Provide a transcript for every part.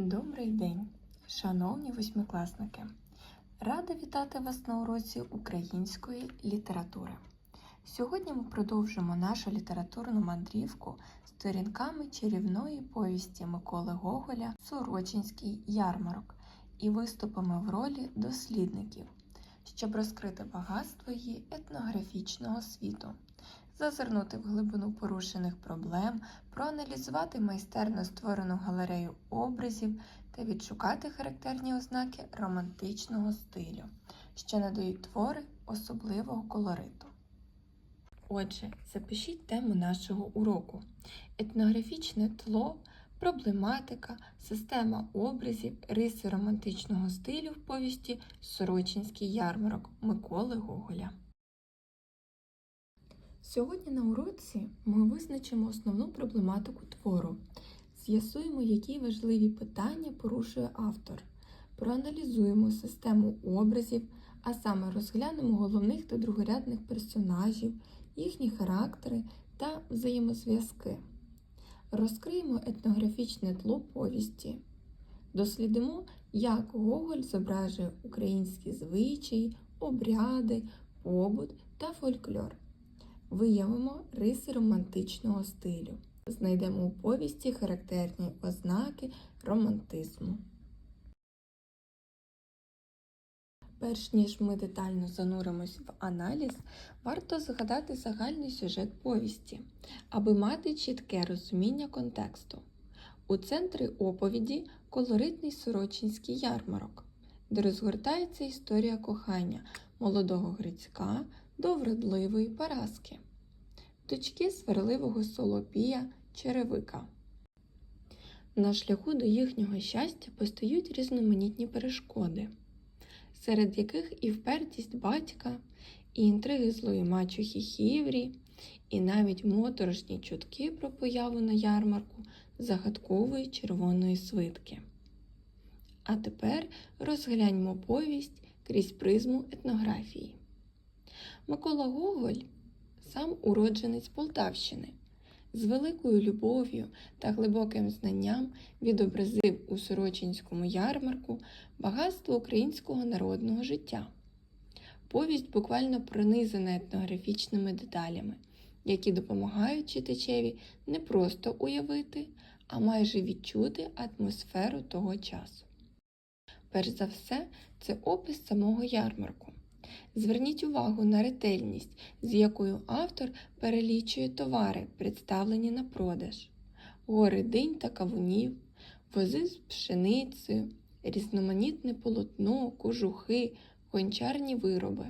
Добрий день, шановні восьмикласники! Рада вітати вас на уроці української літератури. Сьогодні ми продовжимо нашу літературну мандрівку сторінками чарівної повісті Миколи Гоголя Сорочинський ярмарок і виступимо в ролі дослідників, щоб розкрити багатство її етнографічного світу, зазирнути в глибину порушених проблем, проаналізувати майстерно створену галерею образів та відшукати характерні ознаки романтичного стилю, що надають твори особливого колориту. Отже, запишіть тему нашого уроку: етнографічне тло, проблематика, система образів, риси романтичного стилю в повісті Сорочинський ярмарок Миколи Гоголя. Сьогодні на уроці ми визначимо основну проблематику твору, з'ясуємо, які важливі питання порушує автор, проаналізуємо систему образів, а саме розглянемо головних та другорядних персонажів, їхні характери та взаємозв'язки. Розкриємо етнографічне тло повісті, дослідимо, як Гоголь зображує українські звичаї, обряди, побут та фольклор. Виявимо риси романтичного стилю. Знайдемо у повісті характерні ознаки романтизму. Перш ніж ми детально зануримось в аналіз, варто згадати загальний сюжет повісті, аби мати чітке розуміння контексту. У центрі оповіді колоритний сорочинський ярмарок, де розгортається історія кохання молодого Грицька до вродливої Параски, дочки сварливого Солопія Черевика. На шляху до їхнього щастя постають різноманітні перешкоди, серед яких і впертість батька, і інтриги злої мачухи Хіврі, і навіть моторошні чутки про появу на ярмарку загадкової червоної свитки. А тепер розгляньмо повість крізь призму етнографії. Микола Гоголь сам уродженець Полтавщини, з великою любов'ю та глибоким знанням відобразив у Сорочинському ярмарку багатство українського народного життя. Повість буквально пронизана етнографічними деталями, які допомагають читачеві не просто уявити, а майже відчути атмосферу того часу. Перш за все, це опис самого ярмарку. Зверніть увагу на ретельність, з якою автор перелічує товари, представлені на продаж, гори динь та кавунів, вози з пшеницею, різноманітне полотно, кожухи, гончарні вироби.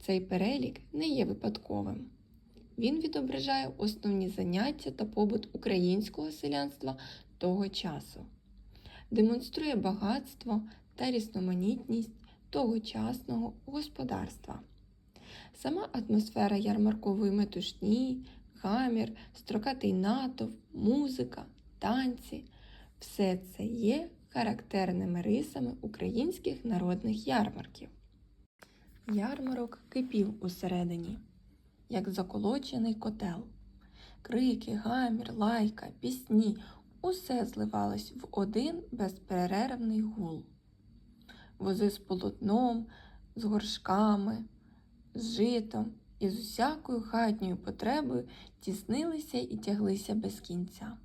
Цей перелік не є випадковим. Він відображає основні заняття та побут українського селянства того часу, демонструє багатство та різноманітність тогочасного господарства. Сама атмосфера ярмаркової метушні, гамір, строкатий натовп, музика, танці все це є характерними рисами українських народних ярмарків. Ярмарок кипів усередині, як заколочений котел. Крики, гамір, лайка, пісні усе зливалось в один безперервний гул вози з полотном, з горшками, з житом і з усякою хатньою потребою тіснилися і тяглися без кінця.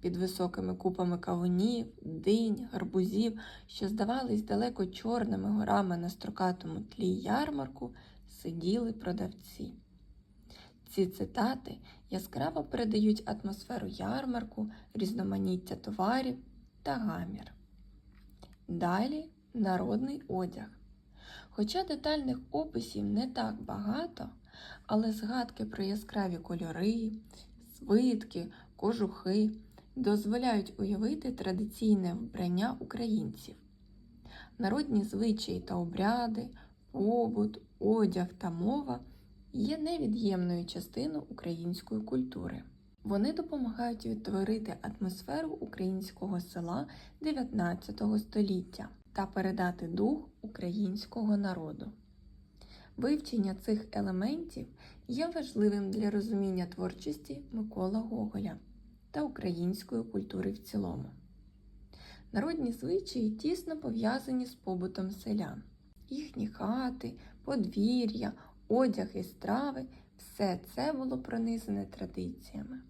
Під високими купами кавунів, динь, гарбузів, що здавались далеко чорними горами на строкатому тлі ярмарку, сиділи продавці. Ці цитати яскраво передають атмосферу ярмарку, різноманіття товарів та гамір. Далі народний одяг. Хоча детальних описів не так багато, але згадки про яскраві кольори, свитки, кожухи дозволяють уявити традиційне вбрання українців. Народні звичаї та обряди, побут, одяг та мова є невід'ємною частиною української культури. Вони допомагають відтворити атмосферу українського села 19 століття та передати дух українського народу. Вивчення цих елементів є важливим для розуміння творчості Микола Гоголя та української культури в цілому. Народні звичаї тісно пов'язані з побутом селян. Їхні хати, подвір'я, одяг і страви все це було пронизане традиціями.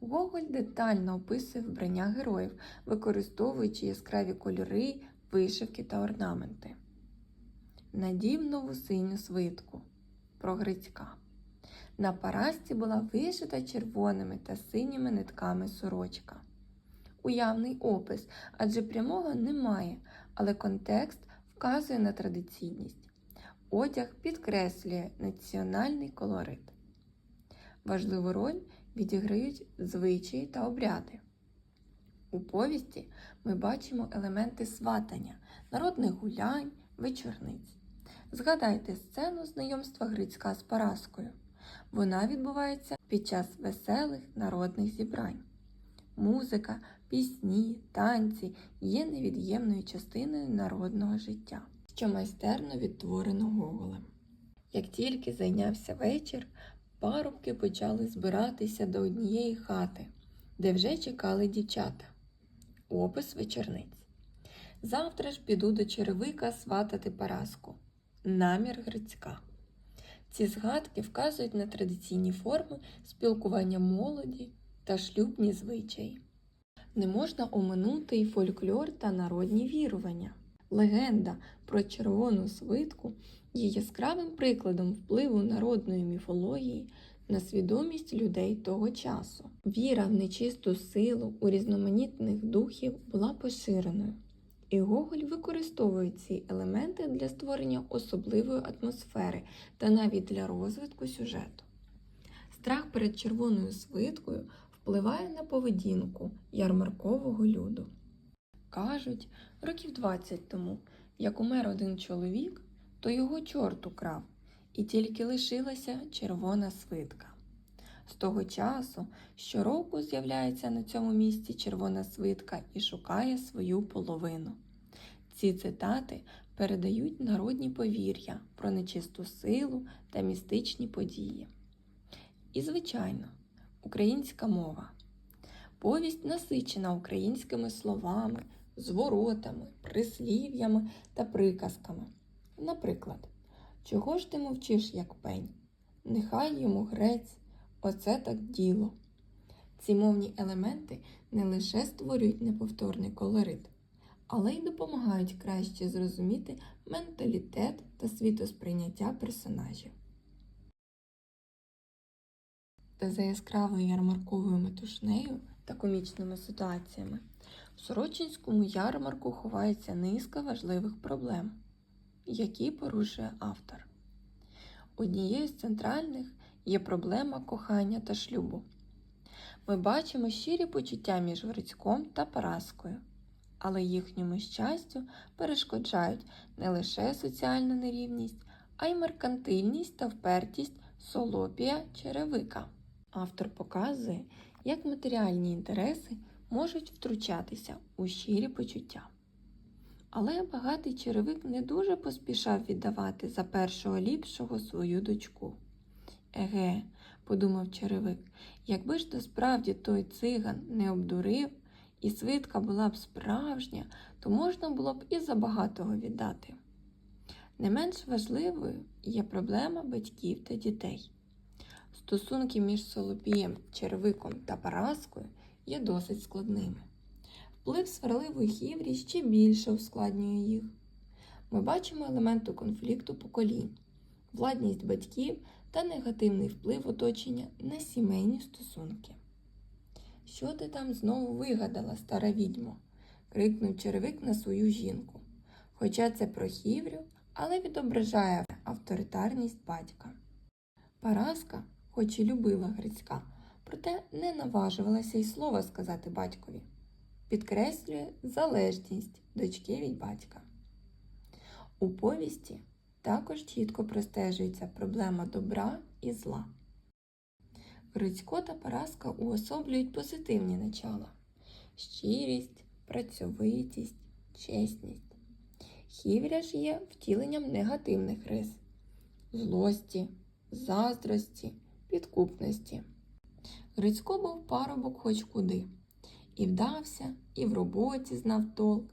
Гоголь детально описує вбрання героїв, використовуючи яскраві кольори, вишивки та орнаменти. Надів нову синю свитку про Грицька. На парасті була вишита червоними та синіми нитками сорочка. Уявний опис, адже прямого немає, але контекст вказує на традиційність. Одяг підкреслює національний колорит. Важливу роль відіграють звичаї та обряди. У повісті ми бачимо елементи сватання, народних гулянь, вечорниць. Згадайте сцену знайомства Грицька з Параскою. Вона відбувається під час веселих народних зібрань. Музика, пісні, танці є невід'ємною частиною народного життя, що майстерно відтворено Гоголем. Як тільки зайнявся вечір, парубки почали збиратися до однієї хати, де вже чекали дівчата. Опис вечорниць. Завтра ж піду до черевика сватати Параску. Намір Грицька. Ці згадки вказують на традиційні форми спілкування молоді та шлюбні звичаї. Не можна оминути і фольклор та народні вірування. Легенда про червону свитку є яскравим прикладом впливу народної міфології на свідомість людей того часу. Віра в нечисту силу у різноманітних духів була поширеною, і Гоголь використовує ці елементи для створення особливої атмосфери та навіть для розвитку сюжету. Страх перед червоною свиткою впливає на поведінку ярмаркового люду. Кажуть, років 20 тому, як умер один чоловік, то його чорт украв, і тільки лишилася червона свитка. З того часу щороку з'являється на цьому місці червона свитка і шукає свою половину. Ці цитати передають народні повір'я про нечисту силу та містичні події. І, звичайно, українська мова. Повість насичена українськими словами, зворотами, прислів'ями та приказками. Наприклад, чого ж ти мовчиш, як пень? Нехай йому грець, оце так діло. Ці мовні елементи не лише створюють неповторний колорит, але й допомагають краще зрозуміти менталітет та світосприйняття персонажів. Та за яскравою ярмарковою метушнею та комічними ситуаціями в Сорочинському ярмарку ховається низка важливих проблем, які порушує автор. Однією з центральних є проблема кохання та шлюбу. Ми бачимо щирі почуття між Грицьком та Параскою, але їхньому щастю перешкоджають не лише соціальна нерівність, а й меркантильність та впертість Солопія Черевика. Автор показує, як матеріальні інтереси можуть втручатися у щирі почуття. Але багатий черевик не дуже поспішав віддавати за першого ліпшого свою дочку. Еге, подумав черевик, якби ж то справді той циган не обдурив, і свитка була б справжня, то можна було б і за багатого віддати. Не менш важливою є проблема батьків та дітей. Стосунки між Солопієм, червиком та Параскою є досить складними. Вплив сварливої хіврі ще більше ускладнює їх. Ми бачимо елементи конфлікту поколінь, владність батьків та негативний вплив оточення на сімейні стосунки. Що ти там знову вигадала, стара відьмо? крикнув черевик на свою жінку. Хоча це про хіврю, але відображає авторитарність батька. Параска, хоч і любила Грицька, проте не наважувалася й слова сказати батькові. Підкреслює залежність дочки від батька. У повісті також чітко простежується проблема добра і зла. Грицько та Параска уособлюють позитивні начала щирість, працьовитість, чесність. Хівря ж є втіленням негативних рис злості, заздрості, підкупності. Грицько був парубок хоч куди, І вдався, і в роботі знав толк.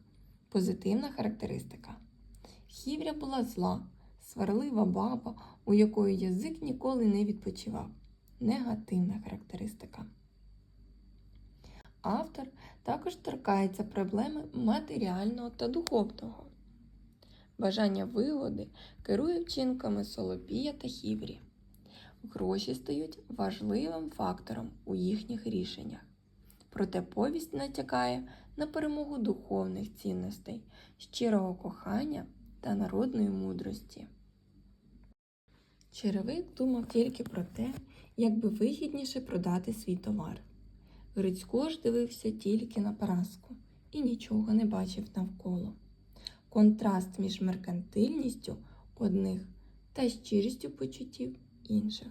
Позитивна характеристика. Хівря була зла, сварлива баба, у якої язик ніколи не відпочивав. Негативна характеристика. Автор також торкається проблеми матеріального та духовного. Бажання вигоди керує вчинками Солопія та Хіврі. Гроші стають важливим фактором у їхніх рішеннях. Проте повість натякає на перемогу духовних цінностей, щирого кохання та народної мудрості. Черевик думав тільки про те, як би вигідніше продати свій товар. Грицько ж дивився тільки на поразку і нічого не бачив навколо. Контраст між меркантильністю одних та щирістю почуттів інших.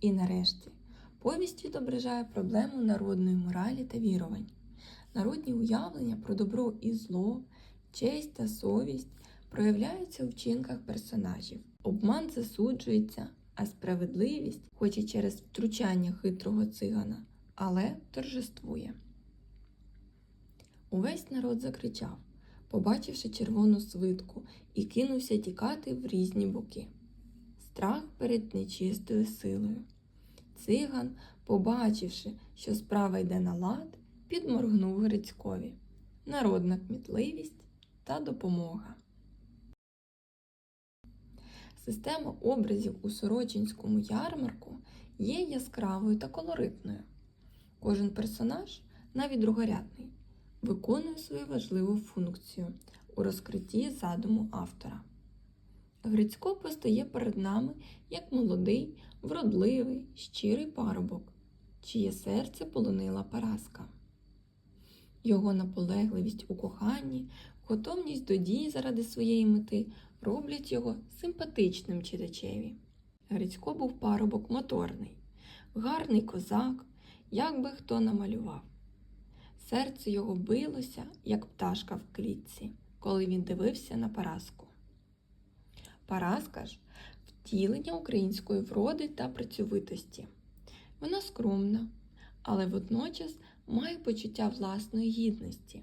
І нарешті повість відображає проблему народної моралі та вірувань. Народні уявлення про добро і зло, честь та совість проявляються у вчинках персонажів. Обман засуджується, а справедливість, хоч і через втручання хитрого цигана, але торжествує. Увесь народ закричав, побачивши червону свитку, і кинувся тікати в різні боки. Страх перед нечистою силою. Циган, побачивши, що справа йде на лад, підморгнув Грицькові. Народна кмітливість та допомога. Система образів у Сорочинському ярмарку є яскравою та колоритною. Кожен персонаж, навіть другорядний, виконує свою важливу функцію у розкритті задуму автора. Грицько постає перед нами як молодий, вродливий, щирий парубок, чиє серце полонила поразка. Його наполегливість у коханні, готовність до дій заради своєї мети роблять його симпатичним читачеві. Грицько був парубок моторний, гарний козак, як би хто намалював. Серце його билося, як пташка в клітці, коли він дивився на Параску. Параска ж втілення української вроди та працьовитості. Вона скромна, але водночас має почуття власної гідності.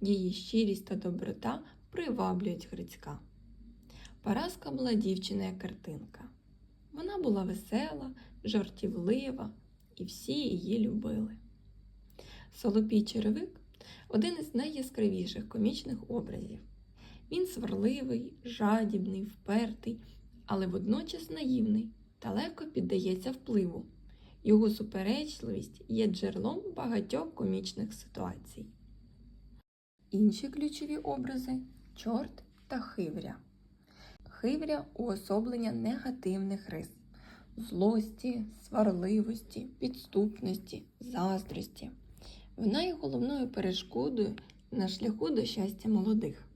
Її щирість та доброта приваблюють Грицька. Параска була дівчина як картинка. Вона була весела, жартівлива, і всі її любили. Солопій черевик один із найяскравіших комічних образів. Він сварливий, жадібний, впертий, але водночас наївний та легко піддається впливу. Його суперечливість є джерелом багатьох комічних ситуацій. Інші ключові образи чорт та хивря. Хивря уособлення негативних рис злості, сварливості, підступності, заздрості. Вона є головною перешкодою на шляху до щастя молодих.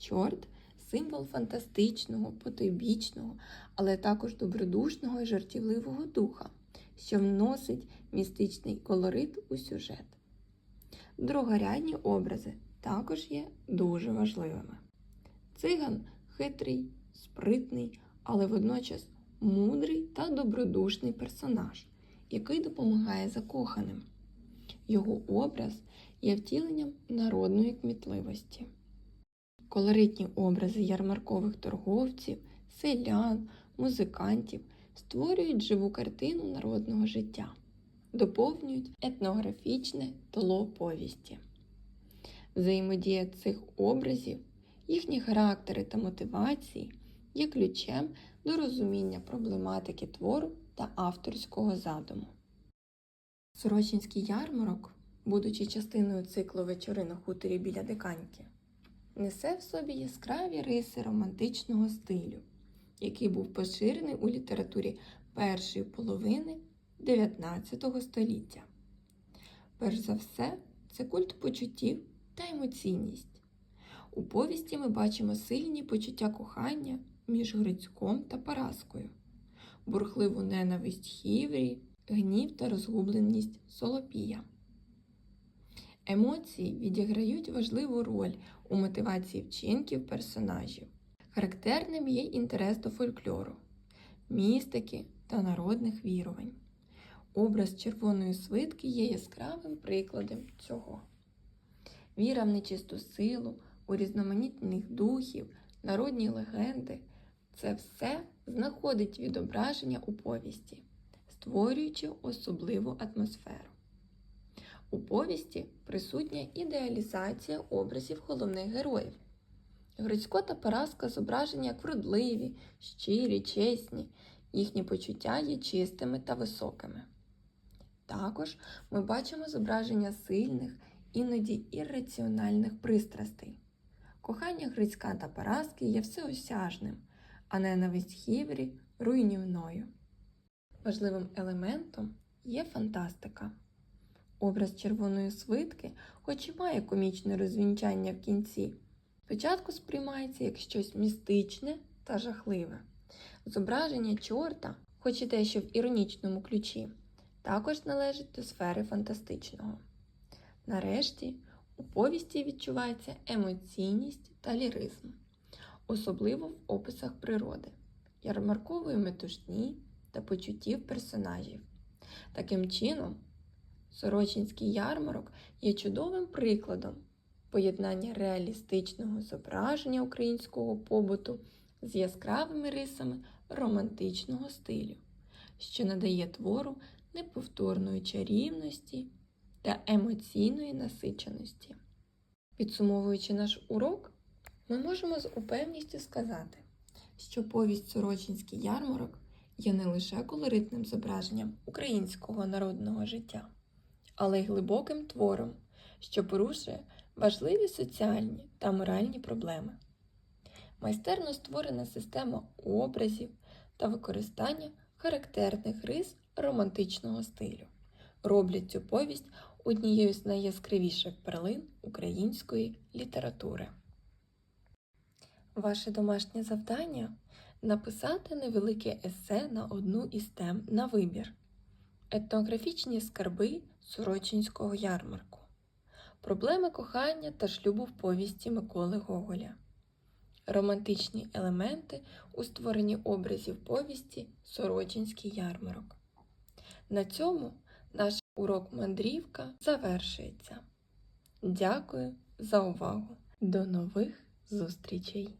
Чорт символ фантастичного, потойбічного, але також добродушного і жартівливого духа, що вносить містичний колорит у сюжет. Другорядні образи також є дуже важливими. Циган хитрий, спритний, але водночас мудрий та добродушний персонаж, який допомагає закоханим. Його образ є втіленням народної кмітливості. Колоритні образи ярмаркових торговців, селян, музикантів створюють живу картину народного життя, доповнюють етнографічне тло повісті. Взаємодія цих образів, їхні характери та мотивації є ключем до розуміння проблематики твору та авторського задуму. Сорочинський ярмарок, будучи частиною циклу вечори на хуторі біля диканьки, несе в собі яскраві риси романтичного стилю, який був поширений у літературі першої половини 19 століття. Перш за все, це культ почуттів та емоційність. У повісті ми бачимо сильні почуття кохання між Грицьком та Параскою, бурхливу ненависть Хіврі, гнів та розгубленість Солопія. Емоції відіграють важливу роль у мотивації вчинків персонажів. Характерним є інтерес до фольклору, містики та народних вірувань. Образ червоної свитки є яскравим прикладом цього. Віра в нечисту силу, у різноманітних духів, народні легенди це все знаходить відображення у повісті, створюючи особливу атмосферу. У повісті присутня ідеалізація образів головних героїв. Грицько та Параска зображені як вродливі, щирі, чесні, їхні почуття є чистими та високими. Також ми бачимо зображення сильних, іноді ірраціональних пристрастей. Кохання Грицька та Параски є всеосяжним, а ненависть Хіврі руйнівною. Важливим елементом є фантастика. Образ червоної свитки, хоч і має комічне розвінчання в кінці, спочатку сприймається як щось містичне та жахливе. Зображення чорта, хоч і дещо в іронічному ключі, також належить до сфери фантастичного. Нарешті, у повісті відчувається емоційність та ліризм, особливо в описах природи, ярмаркової метушні та почуттів персонажів. Таким чином, Сорочинський ярмарок є чудовим прикладом поєднання реалістичного зображення українського побуту з яскравими рисами романтичного стилю, що надає твору неповторної чарівності та емоційної насиченості. Підсумовуючи наш урок, ми можемо з упевністю сказати, що повість Сорочинський ярмарок є не лише колоритним зображенням українського народного життя, але й глибоким твором, що порушує важливі соціальні та моральні проблеми. Майстерно створена система образів та використання характерних рис романтичного стилю роблять цю повість однією з найяскравіших перлин української літератури. Ваше домашнє завдання написати невелике есе на одну із тем на вибір. Етнографічні скарби Сорочинського ярмарку. Проблеми кохання та шлюбу в повісті Миколи Гоголя. Романтичні елементи у створенні образів повісті Сорочинський ярмарок. На цьому наш урок мандрівка завершується. Дякую за увагу! До нових зустрічей!